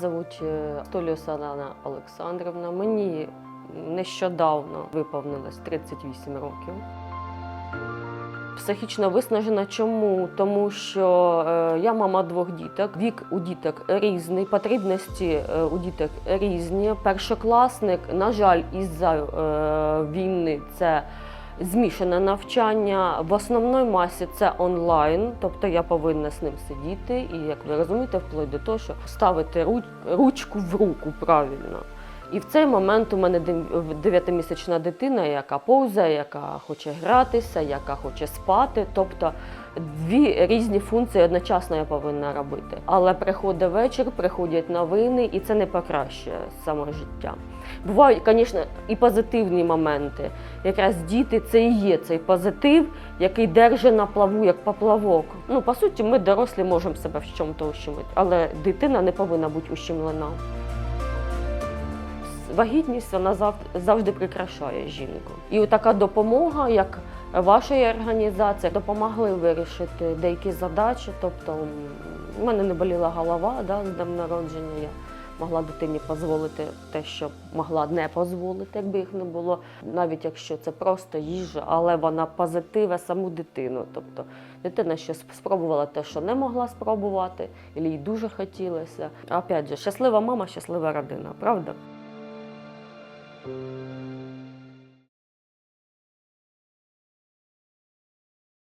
звуть е, Століус Олена Мені нещодавно виповнилось 38 років. Психічно виснажена. Чому? Тому що е, я мама двох діток. Вік у діток різний, потрібності е, у діток різні. Першокласник, на жаль, із-за війни це змішане навчання. В основній масі це онлайн, тобто я повинна з ним сидіти, і як ви розумієте, вплоть до того, що ставити ручку в руку правильно. І в цей момент у мене дев- дев'ятимісячна дитина, яка повзає, яка хоче гратися, яка хоче спати. Тобто дві різні функції одночасно я повинна робити. Але приходить вечір, приходять новини, і це не покращує саме життя. Бувають, звісно, і позитивні моменти. Якраз діти це і є цей позитив, який держить на плаву як поплавок. Ну, по суті, ми дорослі можемо себе в чому-то ущемити, але дитина не повинна бути ущемлена. Вагітність вона завжди прикрашає жінку. І така допомога, як вашої організації, допомогли вирішити деякі задачі. Тобто в мене не боліла голова да, з днем народження. Я могла дитині дозволити те, що могла не дозволити, якби їх не було, навіть якщо це просто їжа, але вона позитиве саму дитину. Тобто дитина ще спробувала те, що не могла спробувати, і їй дуже хотілося. Опять же, щаслива мама, щаслива родина, правда?